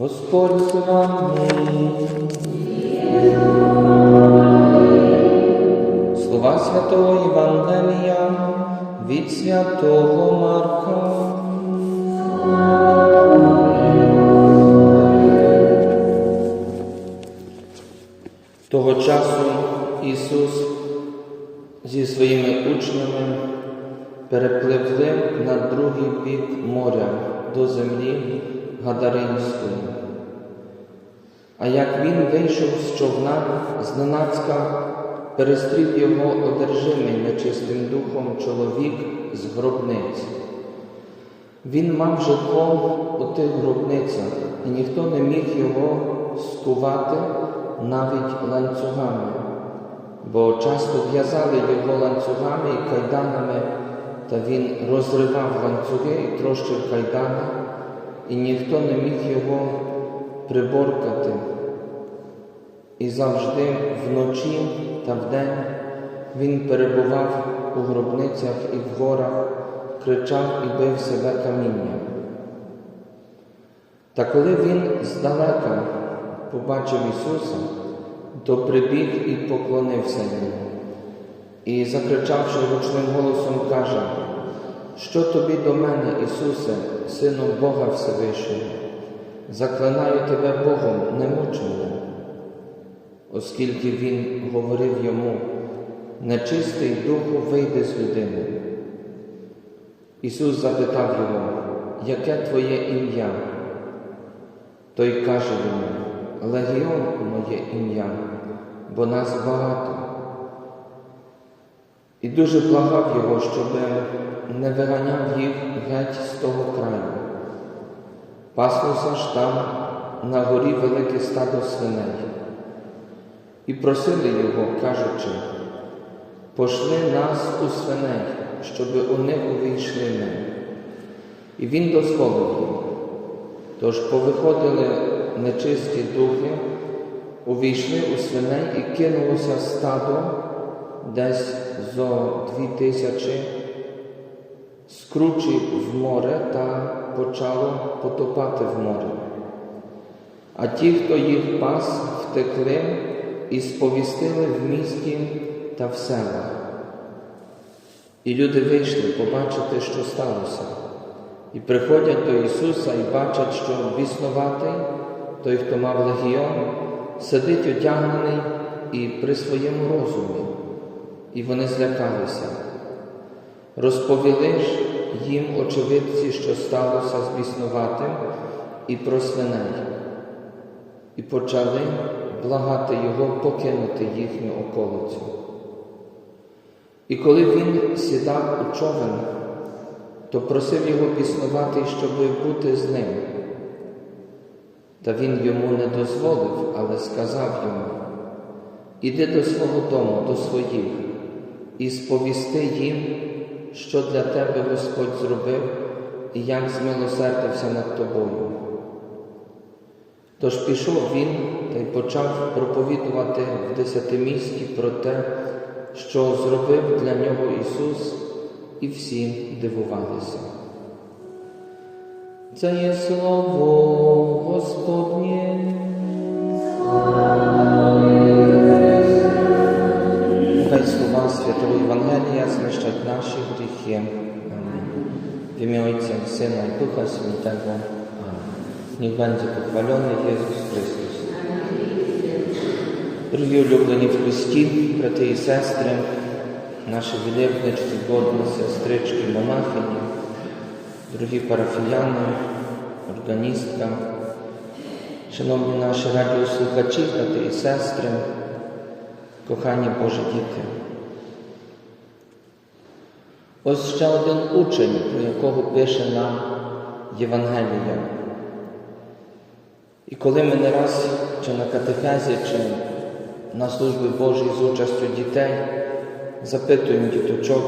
Господь з вами. Слова святого Євангелія від святого Марка. Того часу Ісус зі своїми учнями перепливли на другий бік моря до землі. Гадаринської. А як він вийшов з човна, зненацька перестрів його одержимий нечистим духом чоловік з гробниць. Він мав житло у тих гробницях, і ніхто не міг його скувати навіть ланцюгами, бо часто в'язали його ланцюгами і кайданами, та він розривав ланцюги і трощив кайдани, і ніхто не міг його приборкати. І завжди вночі та вдень він перебував у гробницях і в горах, кричав і бив себе камінням. Та коли він здалека побачив Ісуса, то прибіг і поклонився йому. І, закричавши гучним голосом, каже, що тобі до мене, Ісусе, Сину Бога Всевишнього, заклинаю тебе Богом, не муч мене оскільки він говорив йому, нечистий духу вийде з людини. Ісус запитав його, яке твоє ім'я? Той каже йому, Легіон моє ім'я, бо нас багато. І дуже благав його, щоб не виганяв їх геть з того краю. Паслося ж там на горі велике стадо свиней. І просили його, кажучи, пошли нас у свиней, у них увійшли ми. І він дозволив їм. Тож повиходили нечисті духи, увійшли у свиней і кинулося стадо десь зо дві тисячі, скручив в море та почало потопати в море. А ті, хто їх пас, втекли і сповістили в місті та в селах. І люди вийшли побачити, що сталося, і приходять до Ісуса і бачать, що біснуватий, той, хто мав легіон, сидить одягнений і при своєму розумі, і вони злякалися. Розповіли ж їм очевидці, що сталося з біснуватим, і про свиней, і почали благати його покинути їхню околицю. І коли він сідав у човен, то просив його піснувати, щоб бути з ним. Та він йому не дозволив, але сказав йому: Іди до свого дому, до своїх, і сповісти їм, що для тебе Господь зробив і як змилосердився над тобою. Тож пішов він та й почав проповідувати в десятимісті про те, що зробив для нього Ісус, і всі дивувалися. Це є слово Господнє. Нехай слова Святого Євангелія знищать наші гріхи. Амінь. В ім'я Отця і Сина і Духа Святого. Амінь. Niech będzie pochwalony Jezus Chrystus. Дорогі улюблені в Христі, брати і сестри, наші відливнички, годні сестрички, монахині, дорогі парафіяни, органістка, шановні наші радіослухачі, брати і сестри, кохані Божі діти. Ось ще один учень, про якого пише нам Євангелія. І коли ми не раз чи на катехезі, чи на службі Божій з участю дітей запитуємо діточок,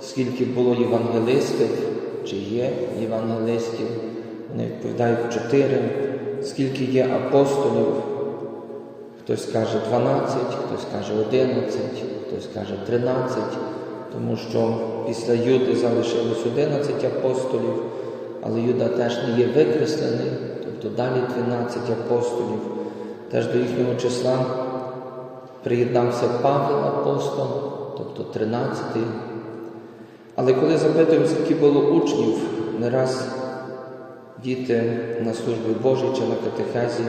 скільки було євангелистів, чи є євангелистів, вони відповідають чотири, скільки є апостолів, хтось каже 12, хтось каже 11, хтось каже 13, тому що після Юди залишилось 11 апостолів, але Юда теж не є викреслений то далі 12 апостолів. Теж до їхнього числа приєднався Павел апостол, тобто 13. Але коли запитуємо, скільки було учнів, не раз діти на службі Божій чи на катехезі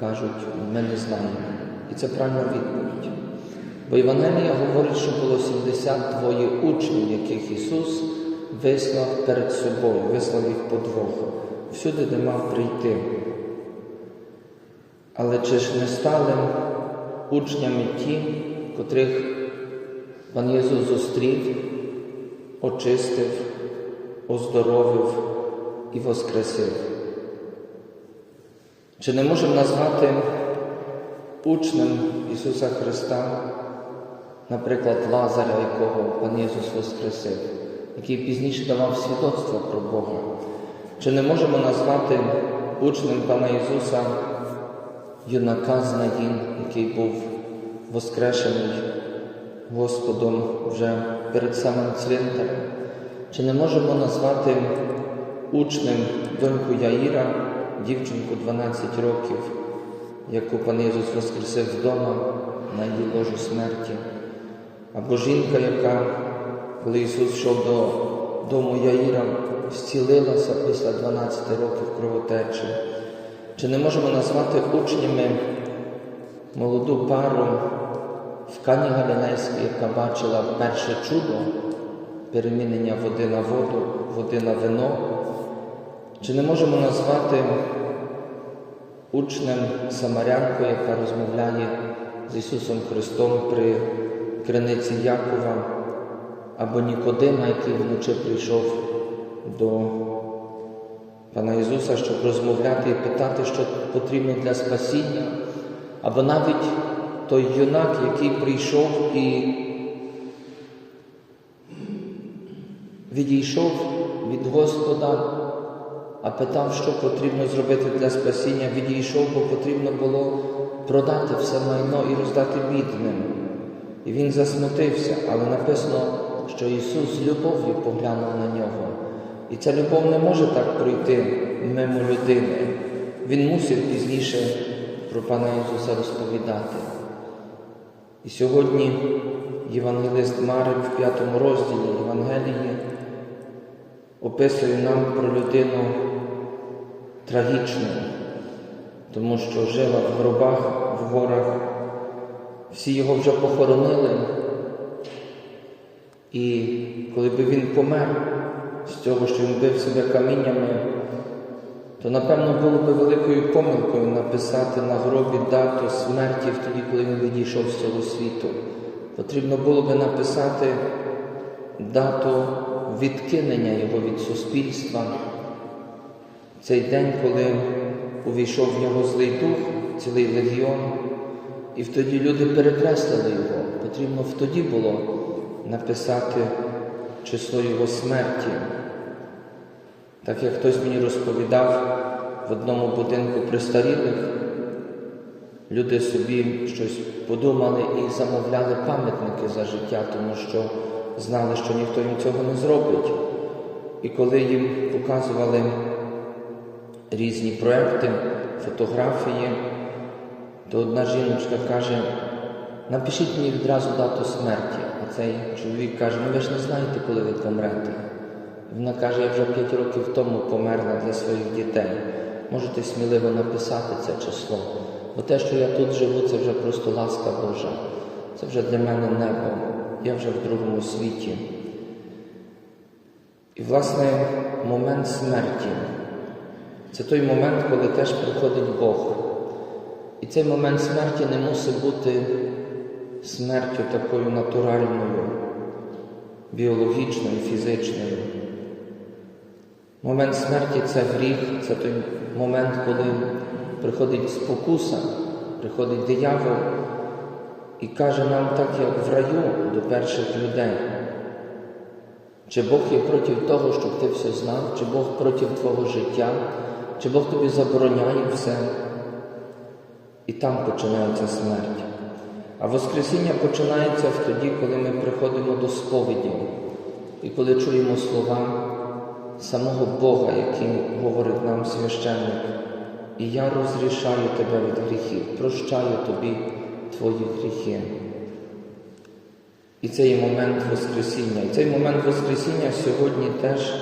кажуть, ми не знаємо. І це правильна відповідь. Бо Євангелія говорить, що було 72 учнів, яких Ісус вислав перед собою, вислав їх подвох, всюди, де мав прийти. Але чи ж не стали учнями ті, котрих пан Єсус зустрів, очистив, оздоровив і воскресив? Чи не можемо назвати учнем Ісуса Христа, наприклад, Лазаря, якого пан Ісус воскресив, який пізніше давав свідоцтво про Бога? Чи не можемо назвати учнем Пана Ісуса юнака з Наїн, який був воскрешений Господом вже перед самим цвинтарем? Чи не можемо назвати учнем доньку Яїра, дівчинку 12 років, яку пан Ісус воскресив вдома на її ложу смерті? Або жінка, яка, коли Ісус йшов до дому Яїра, зцілилася після 12 років кровотечі? Чи не можемо назвати учнями молоду пару в Кані Галілейській, яка бачила перше чудо перемінення води на воду, води на вино? Чи не можемо назвати учнем Самарянку, яка розмовляє з Ісусом Христом при криниці Якова, або Нікодима, який вночі прийшов до Пана Ісуса, щоб розмовляти і питати, що потрібно для спасіння, або навіть той юнак, який прийшов і відійшов від Господа, а питав, що потрібно зробити для спасіння, відійшов, бо потрібно було продати все майно і роздати бідним. І він засмутився, але написано, що Ісус з любов'ю поглянув на нього. І ця любов не може так пройти мимо людини. Він мусив пізніше про Пана Ісуса розповідати. І сьогодні Євангелист Марик в п'ятому розділі Євангелії описує нам про людину трагічну, тому що жила в гробах, в горах, всі його вже похоронили. І коли би він помер з цього, що він бив себе каміннями, то напевно було би великою помилкою написати на гробі дату смерті тоді, коли він відійшов з цього світу. Потрібно було би написати дату відкинення його від суспільства. Цей день, коли увійшов в нього злий дух, цілий легіон, і тоді люди перекреслили його. Потрібно тоді було написати число його смерті. Так як хтось мені розповідав в одному будинку престарілих, люди собі щось подумали і замовляли пам'ятники за життя, тому що знали, що ніхто їм цього не зробить. І коли їм показували різні проекти, фотографії, то одна жіночка каже, напишіть мені відразу дату смерті. А цей чоловік каже, ну ви ж не знаєте, коли ви помрете. І вона каже, я вже п'ять років тому померла для своїх дітей. Можете сміливо написати це число. Бо те, що я тут живу, це вже просто ласка Божа. Це вже для мене небо. Я вже в другому світі. І, власне, момент смерті це той момент, коли теж приходить Бог. І цей момент смерті не мусить бути смертю такою натуральною, біологічною, фізичною. Момент смерті це гріх, це той момент, коли приходить спокуса, приходить диявол і каже нам так, як в раю до перших людей. Чи Бог є проти того, щоб ти все знав, чи Бог проти твого життя, чи Бог тобі забороняє все. І там починається смерть. А Воскресіння починається тоді, коли ми приходимо до сповіді і коли чуємо слова самого Бога, який говорить нам священник. І я розрішаю тебе від гріхів, прощаю тобі твої гріхи. І це є момент Воскресіння. І цей момент Воскресіння сьогодні теж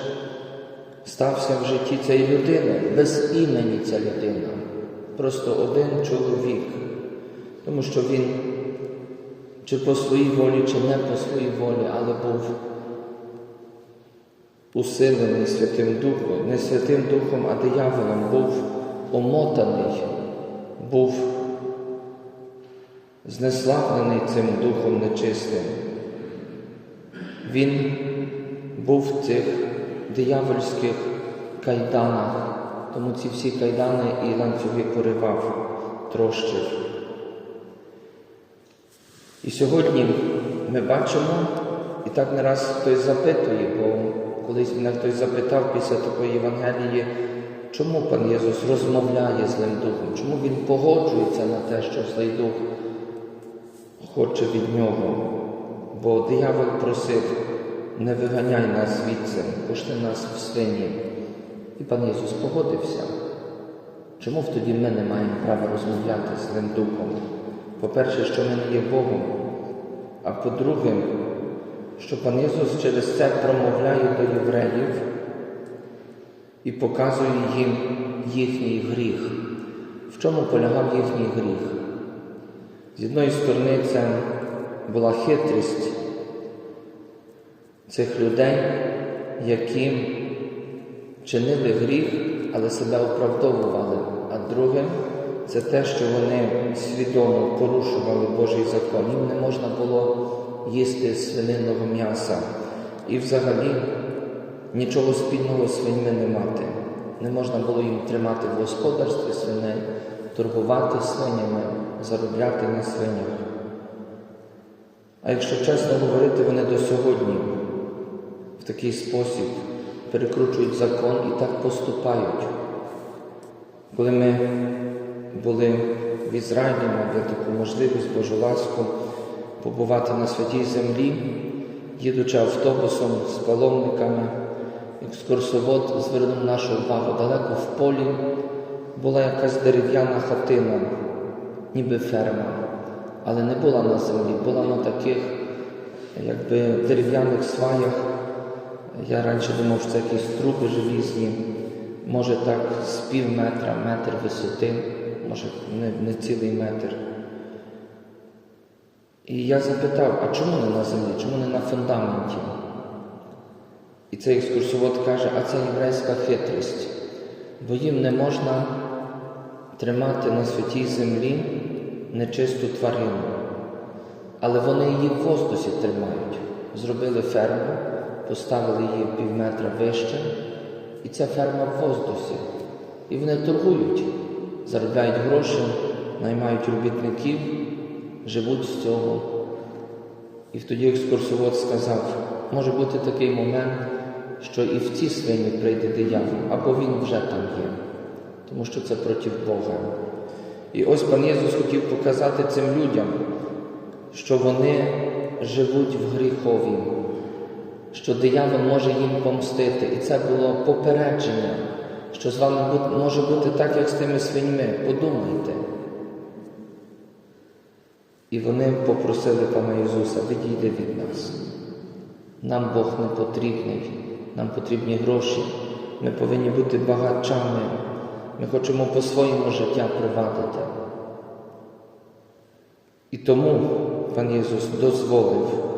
стався в житті цієї людини, без імені ця людина. Просто один чоловік. Тому що він чи по своїй волі, чи не по своїй волі, але був усилений Святим Духом, не Святим Духом, а дияволом, був омотаний, був знеславлений цим Духом нечистим. Він був в цих диявольських кайданах, тому ці всі кайдани і ланцюги поривав, трощив. І сьогодні ми бачимо, і так не раз хтось запитує, бо колись мене хтось запитав після такої Євангелії, чому пан Єсус розмовляє з злим духом, чому Він погоджується на те, що злий дух хоче від нього. Бо диявол просив, не виганяй нас звідси, пошли нас в свині. І пан Ісус погодився. Чому в тоді ми не маємо права розмовляти з злим духом? По-перше, що ми не є Богом, а по-друге, що пан Ісус через це промовляє до євреїв і показує їм їхній гріх. В чому полягав їхній гріх? З одної сторони, це була хитрість цих людей, які чинили гріх, але себе оправдовували. А друге, це те, що вони свідомо порушували Божий закон. Їм не можна було їсти свининного м'яса. І взагалі нічого спільного з свиньми не мати. Не можна було їм тримати в господарстві свиней, торгувати свинями, заробляти на свинях. А якщо чесно говорити, вони до сьогодні в такий спосіб перекручують закон і так поступають. Коли ми були в Ізраїлі, мали таку можливість Божу ласку побувати на святій землі, їдучи автобусом з паломниками, екскурсовод звернув нашу увагу далеко в полі була якась дерев'яна хатина, ніби ферма, але не була на землі, була на таких якби дерев'яних сваях. Я раніше думав, що це якісь труби желізні, може так з пів метра, метр висоти, може не, не цілий метр. І я запитав, а чому не на землі, чому не на фундаменті? І цей екскурсовод каже, а це єврейська хитрість, бо їм не можна тримати на святій землі нечисту тварину, але вони її в воздусі тримають. Зробили ферму, поставили її пів метра вище, і ця ферма в воздусі. І вони торгують, заробляють гроші, наймають робітників, живуть з цього. І тоді екскурсовод сказав, може бути такий момент, що і в ці свині прийде диявол, або він вже там є, тому що це проти Бога. І ось пан Єсус хотів показати цим людям, що вони живуть в гріхові, що диявол може їм помстити. І це було попередження, що з вами може бути так, як з тими свиньми. Подумайте. І вони попросили пана Ісуса, відійди від нас. Нам Бог не потрібний, нам потрібні гроші, ми повинні бути багачами, ми хочемо по-своєму життя провадити. І тому пан Ісус дозволив,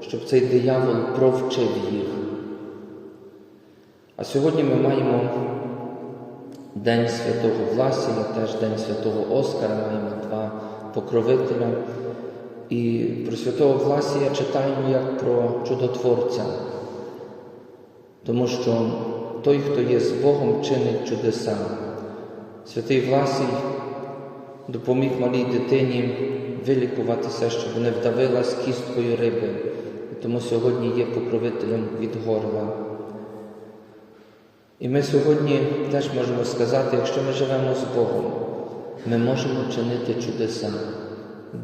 щоб цей диявол провчив їх. А сьогодні ми маємо День Святого Власія, теж День Святого Оскара, маємо два покровителя. І про святого Власія читаємо як про чудотворця, тому що той, хто є з Богом, чинить чудеса. Святий Власій допоміг малій дитині вилікуватися, щоб не вдавилась кісткою риби, тому сьогодні є покровителем від горла. І ми сьогодні теж можемо сказати, якщо ми живемо з Богом, ми можемо чинити чудеса.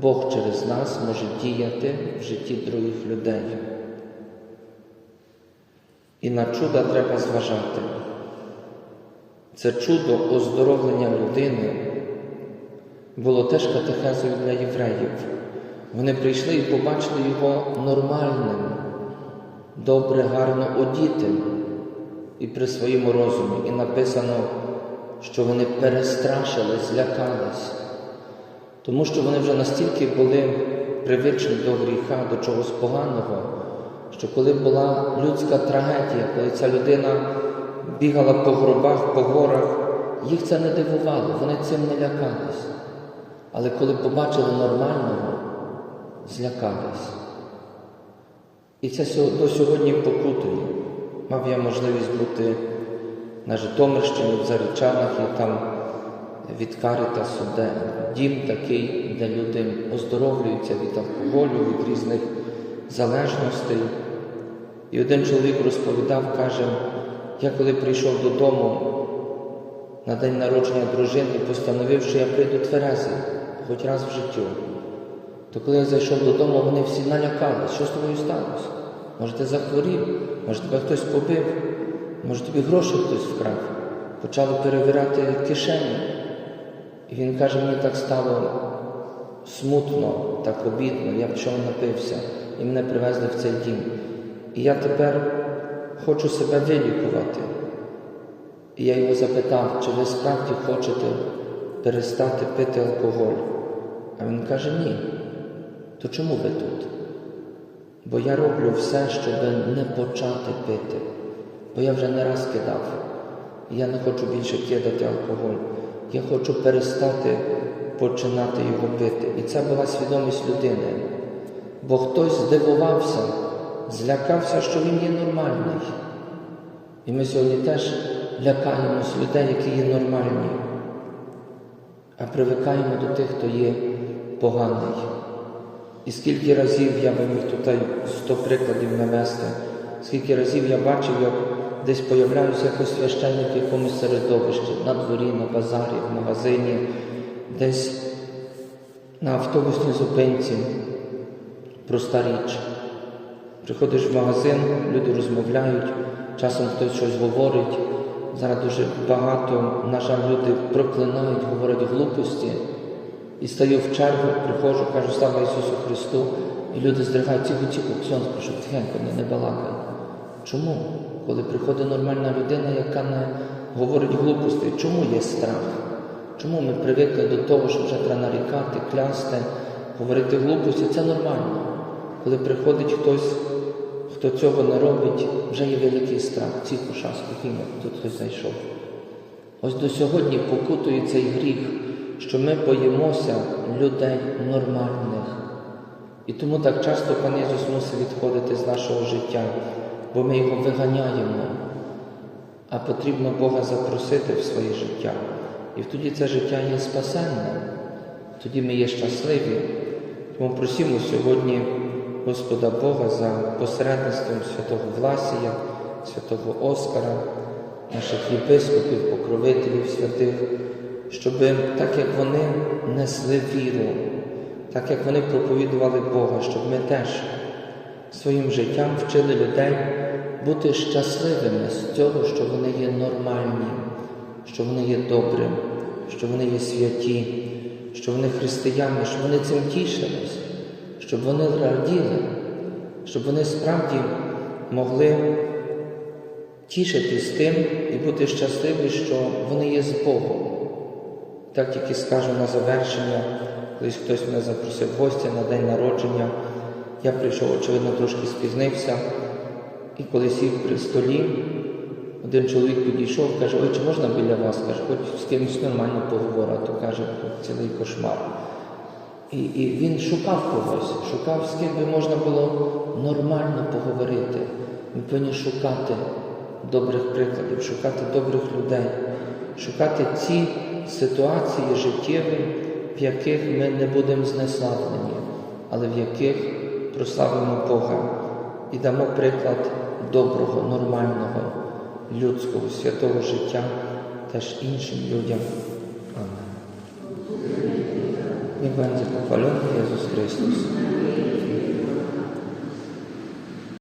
Бог через нас може діяти в житті других людей. І на чуда треба зважати. Це чудо оздоровлення людини було теж катехезою для євреїв. Вони прийшли і побачили його нормальним, добре, гарно одітим і при своєму розумі. І написано, що вони перестрашили, злякались, тому що вони вже настільки були привичні до гріха, до чогось поганого, що коли була людська трагедія, коли ця людина бігала по гробах, по горах, їх це не дивувало, вони цим не лякались. Але коли побачили нормального, злякались. І це до сьогодні покутує. Мав я можливість бути на Житомирщині, в Зарічанах, і там від Карітасу, де дім такий, де люди оздоровлюються від алкоголю, від різних залежностей. І один чоловік розповідав, каже, я коли прийшов додому на день народження дружини, постановив, що я прийду тверезий, хоч раз в життю. То коли я зайшов додому, вони всі налякались, що з тобою сталося? Може, ти захворів, може тебе хтось побив, може тобі гроші хтось вкрав. Почали перевіряти кишені. І він каже, мені так стало смутно, так обідно, я пішов напився, і мене привезли в цей дім. І я тепер хочу себе вилікувати. І я його запитав, чи ви справді хочете перестати пити алкоголь? А він каже, ні. То чому ви тут? Бо я роблю все, щоб не почати пити. Бо я вже не раз кидав. Я не хочу більше кидати алкоголь. Я хочу перестати починати його пити. І це була свідомість людини. Бо хтось здивувався, злякався, що він є нормальний. І ми сьогодні теж лякаємось людей, які є нормальні, а привикаємо до тих, хто є поганий. І скільки разів я би міг тут сто прикладів навести, скільки разів я бачив, як десь появляюся якось священник в якомусь середовищі, на дворі, на базарі, в магазині, десь на автобусній зупинці. Проста річ. Приходиш в магазин, люди розмовляють, часом хтось щось говорить. Зараз дуже багато, на жаль, люди проклинають, говорять глупості. І стаю в чергу, приходжу, кажу, слава Ісусу Христу, і люди здригають тихо, тихо, ксьон, прошу, тихенько, не, не балакай. Чому? Коли приходить нормальна людина, яка не говорить глупості, чому є страх? Чому ми привикли до того, що вже треба нарікати, клясти, говорити глупості? Це нормально. Коли приходить хтось, хто цього не робить, вже є великий страх. Тихо, ша, спокійно, тут хтось зайшов. Ось до сьогодні покутує цей гріх, що ми боїмося людей нормальних. І тому так часто пан Ісус мусить відходити з нашого життя, бо ми його виганяємо, а потрібно Бога запросити в своє життя. І тоді це життя є спасенне, тоді ми є щасливі. Тому просимо сьогодні Господа Бога за посередництвом святого Власія, святого Оскара, наших єпископів, покровителів святих, щоб так як вони несли віру, так як вони проповідували Бога, щоб ми теж своїм життям вчили людей бути щасливими з цього, що вони є нормальні, що вони є добрі, що вони є святі, що вони християни, щоб вони цим тішились, щоб вони раділи, щоб вони справді могли тішитись тим і бути щасливі, що вони є з Богом. Так тільки скажу на завершення, колись хтось мене запросив в гості на день народження. Я прийшов, очевидно, трошки спізнився, і коли сів при столі, один чоловік підійшов, каже, ой, чи можна біля вас? Каже, хоч з кимось нормально поговорити, каже, цілий кошмар. І, і він шукав когось, шукав, з ким би можна було нормально поговорити. Ми повинні шукати добрих прикладів, шукати добрих людей, шукати ці ситуації життєві, в яких ми не будемо знеславлені, але в яких прославимо Бога і дамо приклад доброго, нормального, людського, святого життя теж іншим людям. Amen. Niech będzie pochwalony Jezus Chrystus.